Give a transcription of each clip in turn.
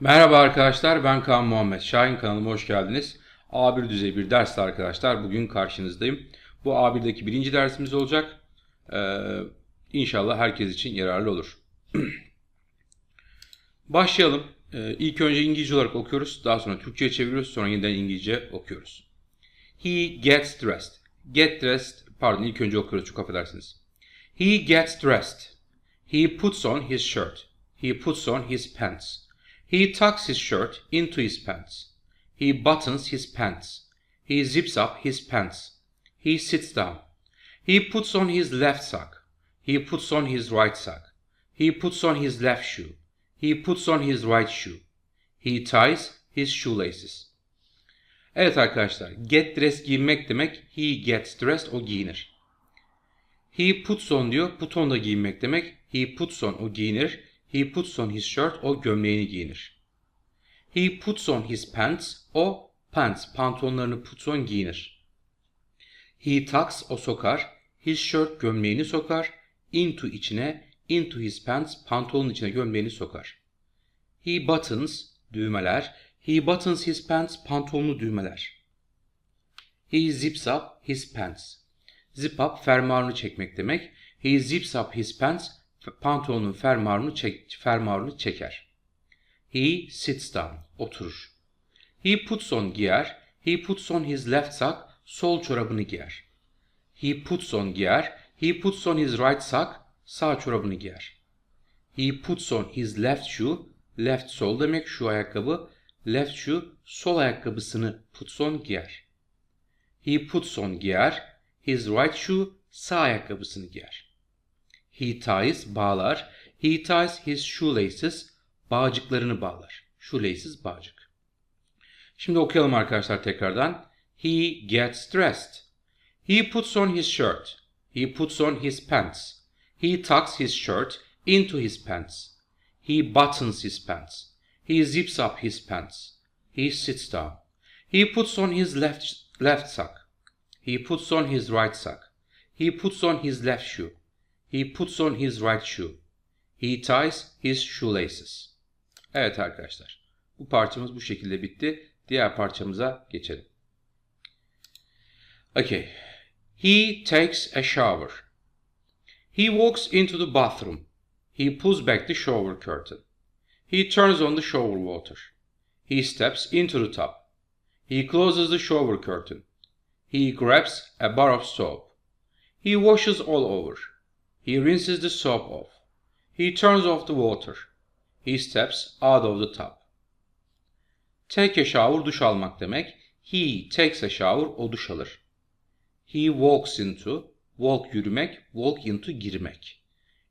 Merhaba arkadaşlar ben Kaan Muhammed Şahin kanalıma hoş geldiniz. A1 düzey bir dersle arkadaşlar bugün karşınızdayım. Bu A1'deki birinci dersimiz olacak. Ee, inşallah herkes için yararlı olur. Başlayalım. Ee, ilk önce İngilizce olarak okuyoruz. Daha sonra Türkçe'ye çeviriyoruz. Sonra yeniden İngilizce okuyoruz. He gets dressed. Get dressed. Pardon ilk önce okuyoruz çok affedersiniz. He gets dressed. He puts on his shirt. He puts on his pants. He tucks his shirt into his pants. He buttons his pants. He zips up his pants. He sits down. He puts on his left sock. He puts on his right sock. He puts on his left shoe. He puts on his right shoe. He ties his shoelaces. Evet arkadaşlar, get dressed giyinmek demek. He gets dressed, o giyinir. He puts on diyor, put on da giyinmek demek. He puts on, o giyinir. He puts on his shirt, o gömleğini giyinir. He puts on his pants, o pants, pantolonlarını puts on giyinir. He tucks, o sokar. His shirt, gömleğini sokar. Into içine, into his pants, pantolonun içine gömleğini sokar. He buttons, düğmeler. He buttons his pants, pantolonu düğmeler. He zips up his pants. Zip up fermuarını çekmek demek. He zips up his pants, pantolonun fermuarını, çek, fermuarını çeker. He sits down, oturur. He puts on giyer. He puts on his left sock, sol çorabını giyer. He puts on giyer. He puts on his right sock, sağ çorabını giyer. He puts on his left shoe, left sol demek şu ayakkabı. Left shoe, sol ayakkabısını puts on giyer. He puts on giyer. His right shoe, sağ ayakkabısını giyer. He ties, bağlar. He ties his shoelaces, bağcıklarını bağlar. Shoelaces, bağcık. Şimdi okuyalım arkadaşlar tekrardan. He gets dressed. He puts on his shirt. He puts on his pants. He tucks his shirt into his pants. He buttons his pants. He zips up his pants. He sits down. He puts on his left left sock. He puts on his right sock. He puts on his left shoe. He puts on his right shoe. He ties his shoelaces. Evet arkadaşlar. Bu parçamız bu şekilde bitti. Diğer parçamıza geçelim. Okay. He takes a shower. He walks into the bathroom. He pulls back the shower curtain. He turns on the shower water. He steps into the tub. He closes the shower curtain. He grabs a bar of soap. He washes all over. He rinses the soap off. He turns off the water. He steps out of the tub. Take a shower duş almak demek. He takes a shower o duş alır. He walks into walk yürümek, walk into girmek.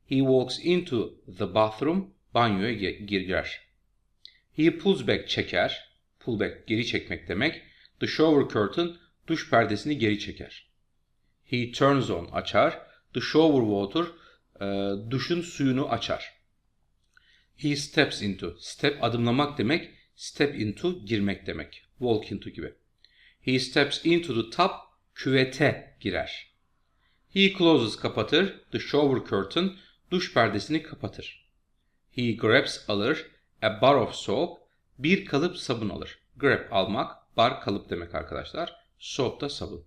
He walks into the bathroom banyoya girer. He pulls back çeker. Pull back geri çekmek demek. The shower curtain duş perdesini geri çeker. He turns on açar. The shower water e, duşun suyunu açar. He steps into. Step adımlamak demek. Step into girmek demek. Walk into gibi. He steps into the tub küvete girer. He closes kapatır. The shower curtain duş perdesini kapatır. He grabs alır. A bar of soap bir kalıp sabun alır. Grab almak, bar kalıp demek arkadaşlar. Soap da sabun.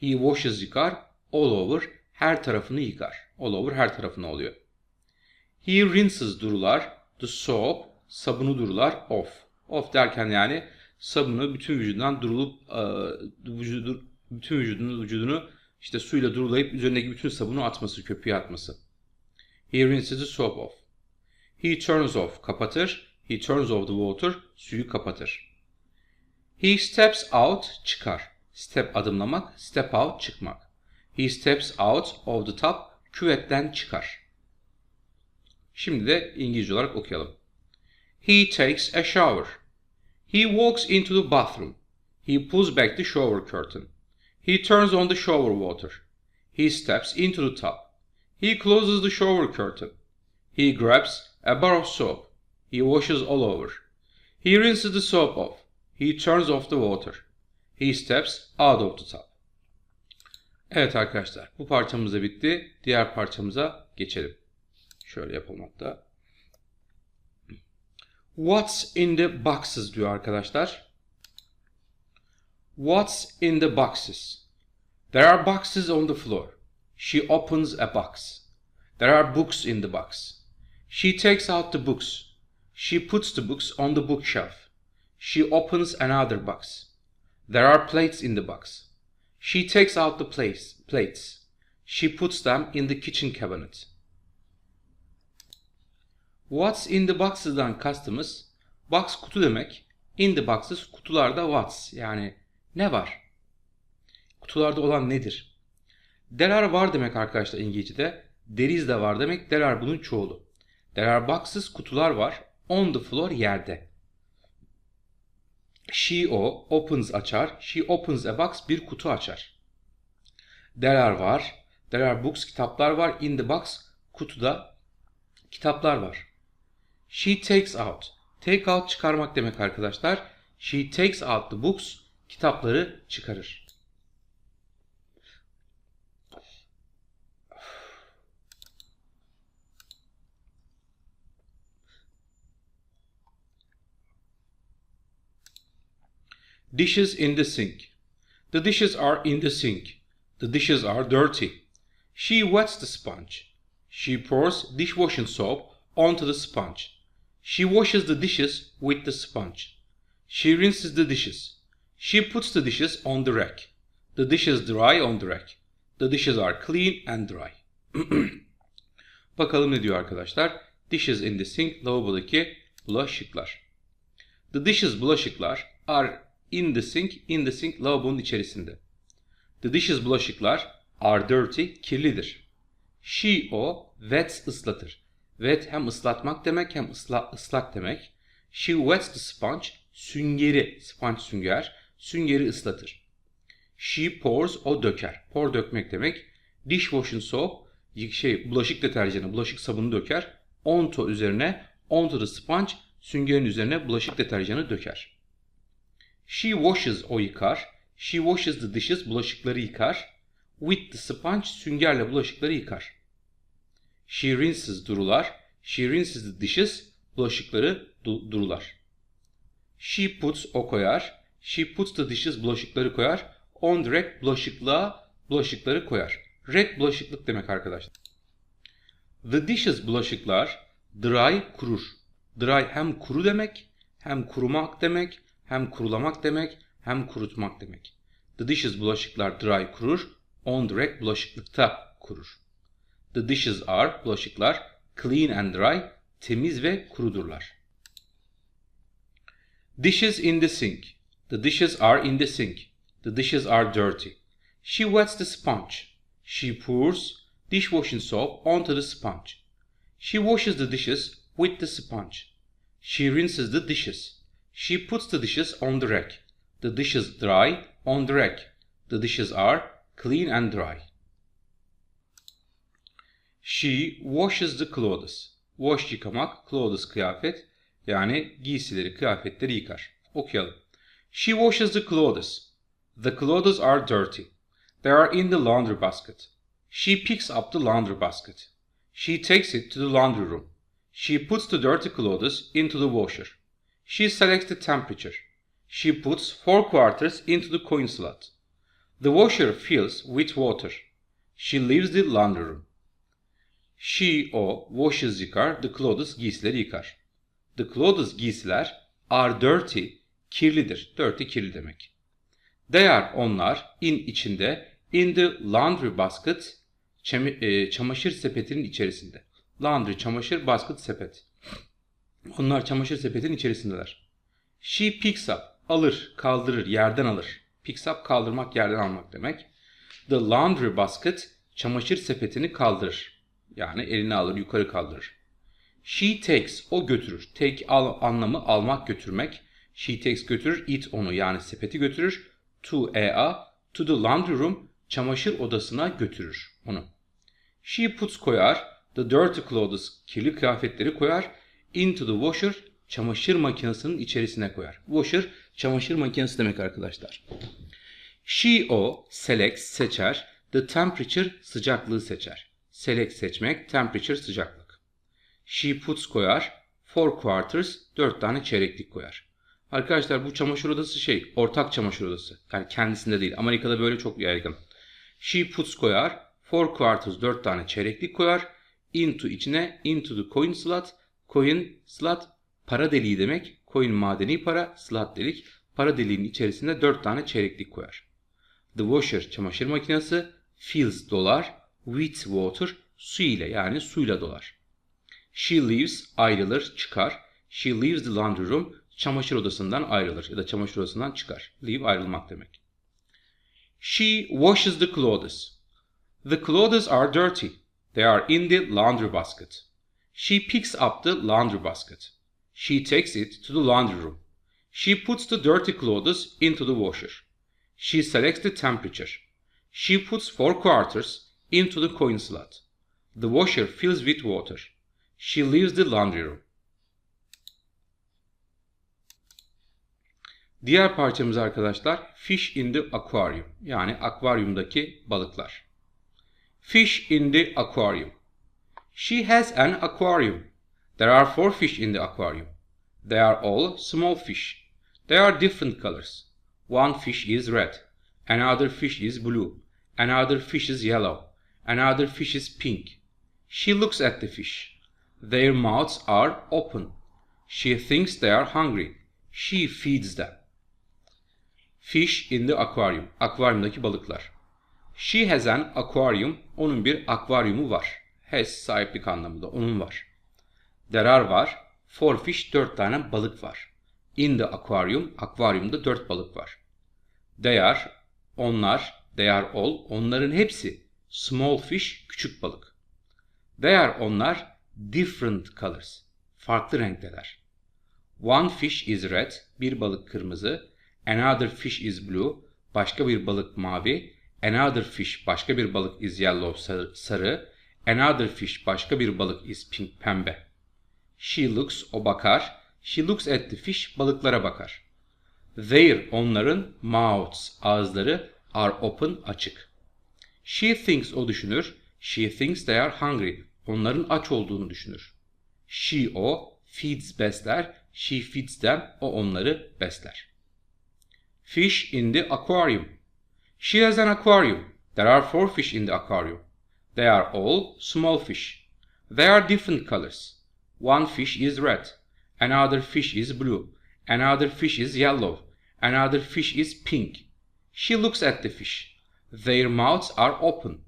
He washes yıkar. All over her tarafını yıkar. All over her tarafını oluyor. He rinses durular. The soap sabunu durular. Off. Off derken yani sabunu bütün vücudundan durulup e, vücudu, bütün vücudunu, vücudunu işte suyla durulayıp üzerindeki bütün sabunu atması, köpüğe atması. He rinses the soap off. He turns off kapatır. He turns off the water suyu kapatır. He steps out çıkar. Step adımlamak, step out çıkmak. He steps out of the tub küvetten çıkar. Şimdi de İngilizce olarak okuyalım. He takes a shower. He walks into the bathroom. He pulls back the shower curtain. He turns on the shower water. He steps into the tub. He closes the shower curtain. He grabs a bar of soap. He washes all over. He rinses the soap off. He turns off the water. He steps out of the tub. Evet arkadaşlar bu parçamız da bitti. Diğer parçamıza geçelim. Şöyle yapalım hatta. What's in the boxes diyor arkadaşlar. What's in the boxes? There are boxes on the floor. She opens a box. There are books in the box. She takes out the books. She puts the books on the bookshelf. She opens another box. There are plates in the box. She takes out the plates. plates. She puts them in the kitchen cabinet. What's in the boxes'dan kastımız box kutu demek. In the boxes kutularda what's yani ne var? Kutularda olan nedir? There are var demek arkadaşlar İngilizce'de. There is de var demek. There are bunun çoğulu. There are boxes kutular var. On the floor yerde. She o opens açar. She opens a box bir kutu açar. There are var. There are books kitaplar var. In the box kutuda kitaplar var. She takes out. Take out çıkarmak demek arkadaşlar. She takes out the books kitapları çıkarır. Dishes in the sink. The dishes are in the sink. The dishes are dirty. She wets the sponge. She pours dishwashing soap onto the sponge. She washes the dishes with the sponge. She rinses the dishes. She puts the dishes on the rack. The dishes dry on the rack. The dishes are clean and dry. Bakalım ne diyor arkadaşlar? Dishes in the sink, lavabodaki bulaşıklar. The dishes bulaşıklar are in the sink, in the sink lavabonun içerisinde. The dishes bulaşıklar are dirty, kirlidir. She o wets ıslatır. Wet hem ıslatmak demek hem ısla, ıslak demek. She wets the sponge, süngeri, sponge sünger, süngeri ıslatır. She pours, o döker. Pour dökmek demek. Dishwashing soap, şey, bulaşık deterjanı, bulaşık sabunu döker. Onto üzerine, onto the sponge, süngerin üzerine bulaşık deterjanı döker. She washes, o yıkar. She washes the dishes, bulaşıkları yıkar. With the sponge, süngerle bulaşıkları yıkar. She rinses, durular. She rinses the dishes, bulaşıkları du- durular. She puts, o koyar. She puts the dishes, bulaşıkları koyar. On the rack, bulaşıklığa, bulaşıkları koyar. Rack, bulaşıklık demek arkadaşlar. The dishes, bulaşıklar. Dry, kurur. Dry hem kuru demek, hem kurumak demek, hem kurulamak demek, hem kurutmak demek. The dishes, bulaşıklar dry, kurur. On rack, bulaşıklıkta kurur. The dishes are, bulaşıklar, clean and dry, temiz ve kurudurlar. Dishes in the sink. The dishes are in the sink. The dishes are dirty. She wets the sponge. She pours dishwashing soap onto the sponge. She washes the dishes with the sponge. She rinses the dishes. She puts the dishes on the rack. The dishes dry on the rack. The dishes are clean and dry. She washes the clothes. Wash yıkamak, clothes kıyafet. Yani giysileri, kıyafetleri yıkar. Okuyalım. She washes the clothes. The clothes are dirty. They are in the laundry basket. She picks up the laundry basket. She takes it to the laundry room. She puts the dirty clothes into the washer. She selects the temperature. She puts four quarters into the coin slot. The washer fills with water. She leaves the laundry room. She o washes yıkar, the clothes giysileri yıkar. The clothes giysiler are dirty, kirlidir. Dirty kirli demek. They are onlar in içinde in the laundry basket e, çamaşır sepetinin içerisinde. Laundry çamaşır basket sepet. Onlar çamaşır sepetinin içerisindeler. She picks up alır, kaldırır, yerden alır. Picks up kaldırmak, yerden almak demek. The laundry basket çamaşır sepetini kaldırır. Yani eline alır, yukarı kaldırır. She takes, o götürür. Take al, anlamı almak, götürmek. She takes götürür, it onu yani sepeti götürür. To a, to the laundry room, çamaşır odasına götürür onu. She puts koyar, the dirty clothes, kirli kıyafetleri koyar. Into the washer, çamaşır makinesinin içerisine koyar. Washer, çamaşır makinesi demek arkadaşlar. She o, select, seçer. The temperature, sıcaklığı seçer. Select seçmek, temperature sıcaklık. She puts koyar. four quarters, 4 tane çeyreklik koyar. Arkadaşlar bu çamaşır odası şey, ortak çamaşır odası. Yani kendisinde değil. Amerika'da böyle çok yaygın. She puts koyar, four quarters, 4 tane çeyreklik koyar. Into içine, into the coin slot. Coin slot para deliği demek. Coin madeni para, slot delik. Para deliğinin içerisinde 4 tane çeyreklik koyar. The washer çamaşır makinesi fills dolar with water su ile yani suyla dolar. She leaves ayrılır çıkar. She leaves the laundry room çamaşır odasından ayrılır ya da çamaşır odasından çıkar. Leave ayrılmak demek. She washes the clothes. The clothes are dirty. They are in the laundry basket. She picks up the laundry basket. She takes it to the laundry room. She puts the dirty clothes into the washer. She selects the temperature. She puts four quarters into the coin slot. The washer fills with water. She leaves the laundry room. Diğer parçamız arkadaşlar Fish in the Aquarium yani akvaryumdaki balıklar. Fish in the aquarium. She has an aquarium. There are four fish in the aquarium. They are all small fish. They are different colors. One fish is red. Another fish is blue. Another fish is yellow. Another fish is pink. She looks at the fish. Their mouths are open. She thinks they are hungry. She feeds them. Fish in the aquarium. Akvaryumdaki balıklar. She has an aquarium. Onun bir akvaryumu var. Has sahiplik anlamında. Onun var. There are var. Four fish. Dört tane balık var. In the aquarium. Akvaryumda dört balık var. They are. Onlar. They are all. Onların hepsi. Small fish. Küçük balık. They are onlar. Different colors. Farklı renkteler. One fish is red. Bir balık kırmızı. Another fish is blue. Başka bir balık mavi. Another fish başka bir balık is yellow sarı. Another fish başka bir balık is pink pembe. She looks o bakar. She looks at the fish balıklara bakar. Their onların mouths ağızları are open açık. She thinks o düşünür. She thinks they are hungry. Onların aç olduğunu düşünür. She o feeds besler. She feeds them o onları besler. Fish in the aquarium. She has an aquarium. There are four fish in the aquarium. They are all small fish. They are different colors. One fish is red. Another fish is blue. Another fish is yellow. Another fish is pink. She looks at the fish. Their mouths are open.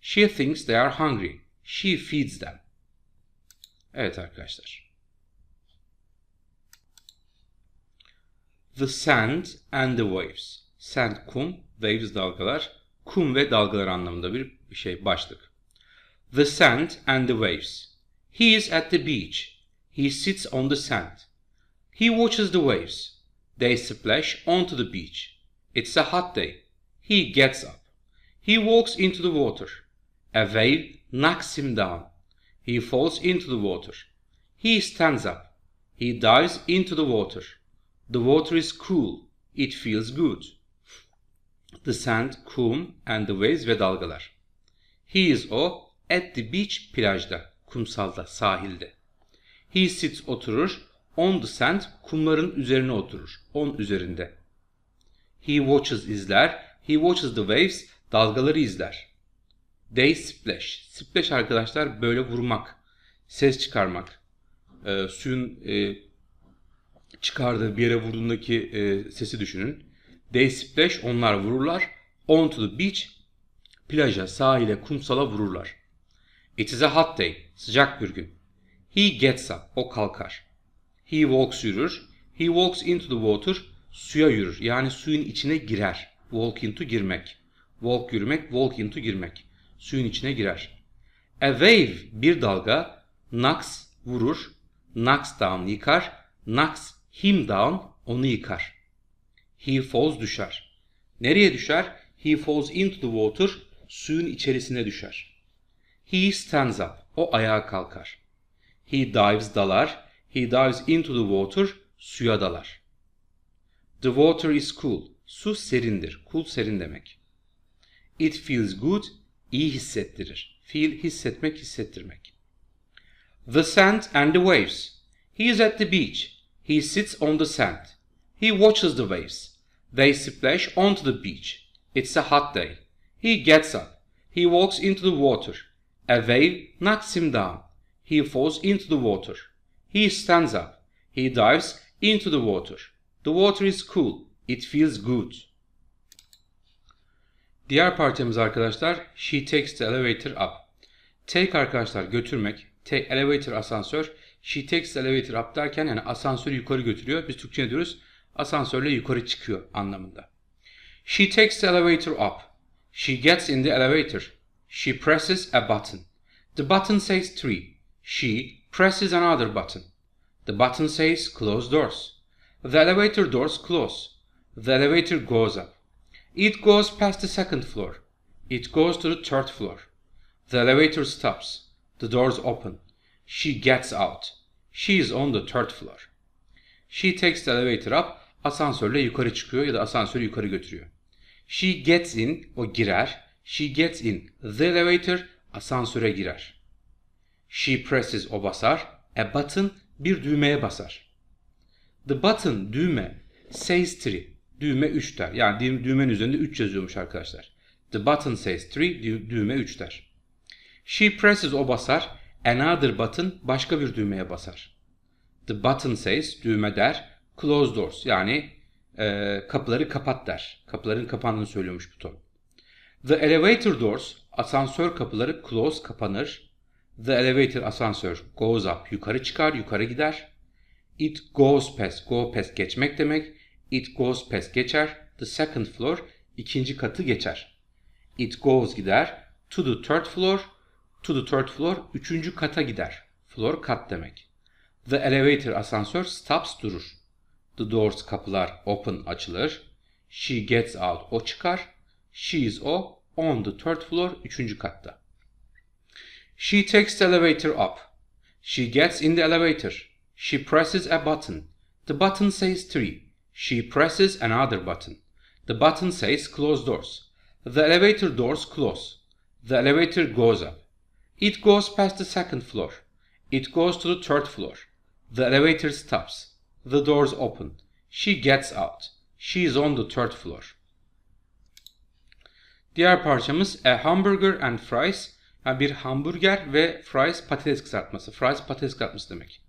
She thinks they are hungry. She feeds them. Evet arkadaşlar. The sand and the waves. Sand kum, waves dalgalar. Kum ve dalgalar anlamında bir şey başlık. The sand and the waves. He is at the beach. He sits on the sand. He watches the waves. They splash onto the beach. It's a hot day. He gets up. He walks into the water. A wave knocks him down. He falls into the water. He stands up. He dives into the water. The water is cool. It feels good. The sand, kum and the waves ve dalgalar. He is o at the beach plajda, kumsalda, sahilde. He sits oturur, on the sand kumların üzerine oturur, on üzerinde. He watches izler, he watches the waves dalgaları izler. They splash. Splash arkadaşlar böyle vurmak, ses çıkarmak. Ee, suyun e, çıkardığı bir yere vurduğundaki e, sesi düşünün. They splash onlar vururlar. Onto the beach plaja, sahile, kumsala vururlar. It is a hot day. Sıcak bir gün. He gets up. O kalkar. He walks yürür. He walks into the water. Suya yürür. Yani suyun içine girer. Walk into girmek. Walk yürümek. Walk into girmek. Suyun içine girer. A wave bir dalga. Knocks vurur. Knocks down yıkar. Knocks him down onu yıkar. He falls düşer. Nereye düşer? He falls into the water. Suyun içerisine düşer. He stands up. O ayağa kalkar. He dives dalar. He dives into the water. Suya dalar. The water is cool. Su serindir. Cool serin demek. It feels good. iyi hissettirir. Feel hissetmek, hissettirmek. The sand and the waves. He is at the beach. He sits on the sand. He watches the waves. They splash onto the beach. It's a hot day. He gets up. He walks into the water. A wave knocks him down. He falls into the water. He stands up. He dives into the water. The water is cool. It feels good. Diğer parçamız arkadaşlar She takes the elevator up. Take arkadaşlar götürmek. Take elevator asansör. She takes the elevator up derken yani asansörü yukarı götürüyor. Biz Türkçe ne diyoruz? Asansörle yukarı çıkıyor anlamında. She takes the elevator up. She gets in the elevator. She presses a button. The button says three. She presses another button. The button says close doors. The elevator doors close. The elevator goes up. It goes past the second floor. It goes to the third floor. The elevator stops. The doors open. She gets out. She is on the third floor. She takes the elevator up. Asansörle yukarı çıkıyor ya da asansörü yukarı götürüyor. She gets in, o girer. She gets in the elevator, asansöre girer. She presses, o basar. A button, bir düğmeye basar. The button, düğme, says 3. Düğme 3 der. Yani dü- düğmenin üzerinde 3 yazıyormuş arkadaşlar. The button says 3, dü- düğme 3 der. She presses, o basar. Another button, başka bir düğmeye basar. The button says, düğme der. Close doors, yani e, kapıları kapat der. Kapıların kapandığını söylüyormuş bu ton. The elevator doors, asansör kapıları close, kapanır. The elevator, asansör, goes up, yukarı çıkar, yukarı gider. It goes past, go past geçmek demek. It goes past geçer. The second floor, ikinci katı geçer. It goes gider. To the third floor, to the third floor, üçüncü kata gider. Floor kat demek. The elevator, asansör, stops, durur. The doors, kapılar, open, açılır. She gets out, o çıkar. She is o, on the third floor, üçüncü katta. She takes the elevator up. She gets in the elevator. She presses a button. The button says three. She presses another button. The button says close doors. The elevator doors close. The elevator goes up. It goes past the second floor. It goes to the third floor. The elevator stops. The doors open. She gets out. She is on the third floor. Diğer parçamız a hamburger and fries. Yani bir hamburger ve fries patates kızartması. Fries patates kızartması demek.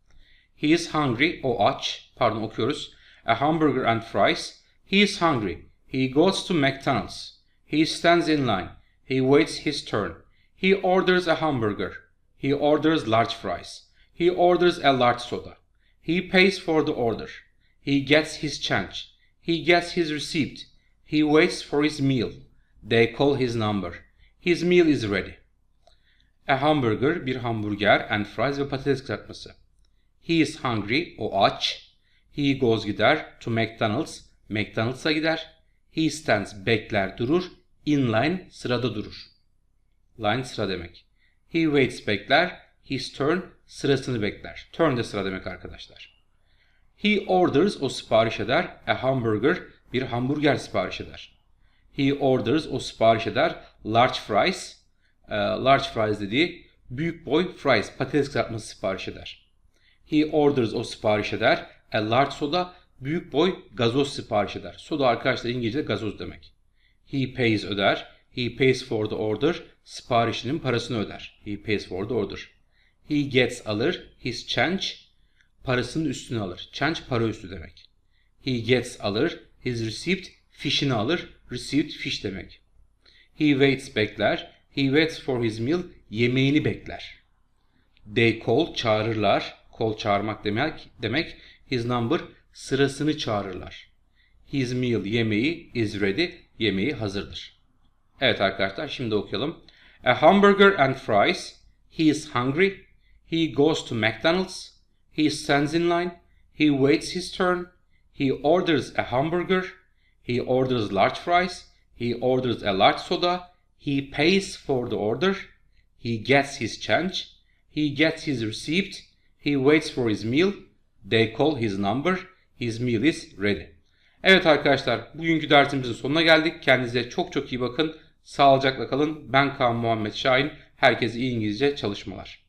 He is hungry. O aç. Pardon okuyoruz. A hamburger and fries. He is hungry. He goes to McDonald's. He stands in line. He waits his turn. He orders a hamburger. He orders large fries. He orders a large soda. He pays for the order. He gets his change. He gets his receipt. He waits for his meal. They call his number. His meal is ready. A hamburger, bir hamburger and fries ve patates kızartması. He is hungry, o aç. He goes gider to McDonald's, McDonald's'a gider. He stands, bekler, durur. In line, sırada durur. Line sıra demek. He waits, bekler. His turn, sırasını bekler. Turn de sıra demek arkadaşlar. He orders, o sipariş eder. A hamburger, bir hamburger sipariş eder. He orders, o sipariş eder. Large fries, e, large fries dediği büyük boy fries, patates kızartması sipariş eder. He orders, o sipariş eder. A large soda, büyük boy gazoz sipariş eder. Soda arkadaşlar İngilizce'de gazoz demek. He pays öder. He pays for the order. Siparişinin parasını öder. He pays for the order. He gets alır. His change parasının üstünü alır. Change para üstü demek. He gets alır. His receipt fişini alır. Received fiş demek. He waits bekler. He waits for his meal yemeğini bekler. They call çağırırlar. Call çağırmak demek. Demek. His number sırasını çağırırlar. His meal yemeği is ready. Yemeği hazırdır. Evet arkadaşlar şimdi okuyalım. A hamburger and fries. He is hungry. He goes to McDonald's. He stands in line. He waits his turn. He orders a hamburger. He orders large fries. He orders a large soda. He pays for the order. He gets his change. He gets his receipt. He waits for his meal. They call his number. His meal is ready. Evet arkadaşlar bugünkü dersimizin sonuna geldik. Kendinize çok çok iyi bakın. Sağlıcakla kalın. Ben Kaan Muhammed Şahin. Herkese iyi İngilizce çalışmalar.